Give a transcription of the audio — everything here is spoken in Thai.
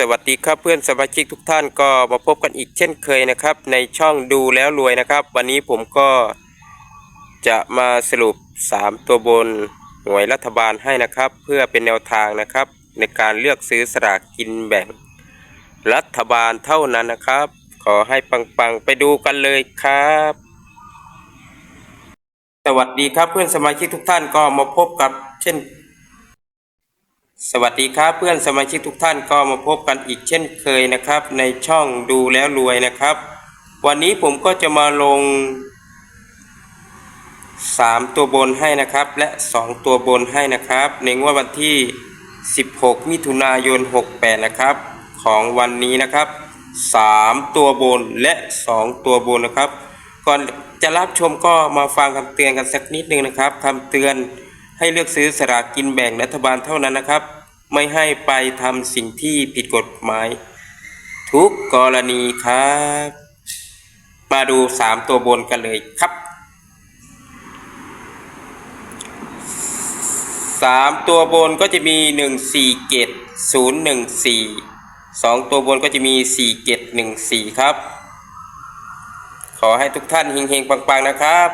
สวัสดีครับเพื่อนสมาชิกทุกท่านก็มาพบกันอีกเช่นเคยนะครับ ในช่องดูแล้วรวยนะครับ วันนี้ผมก็จะมาสรุป 3 ตัวบนหวยรัฐบาลให้นะครับ เพื่อเป็นแนวทางนะครับ ในการเลือกซื้อสลากกินแบ่ง รัฐบาลเท่านั้นนะครับ ขอให้ปังๆไปดูกันเลยครับสวัสดีครับเพื่อนสมาชิกทุกท่านก็มาพบกับเช่น สวัสดีครับเพื่อนสมาชิกทุกท่านก็มาพบกันอีกเช่นเคยนะครับ ในช่องดูแล้วรวยนะครับ วันนี้ผมก็จะมาลง 3 ตัวบนให้นะครับ และ 2 ตัวบนให้นะครับ ในงวดวันที่ 16 มิถุนายน 68 นะครับ ของวันนี้นะครับ 3 ตัวบนและ 2 ตัวบนนะครับ ก่อนจะรับชมก็มาฟังคำเตือนกันสักนิดนึงนะครับคำเตือน ให้เลือกซื้อสลากกินแบ่งรัฐบาลเท่านั้นนะครับ ไม่ให้ไปทำสิ่งที่ผิดกฎหมาย ทุกกรณีครับ มาดู 3 ตัวบนกันเลยครับสามตัวบนก็จะมีหนึ่งสี่เกตศูนย์หนึ่งสี่สองตัวบนก็จะมีสี่เกตหนึ่งสี่ครับ ขอให้ทุกท่านเฮงๆ ปัง ๆ นะครับ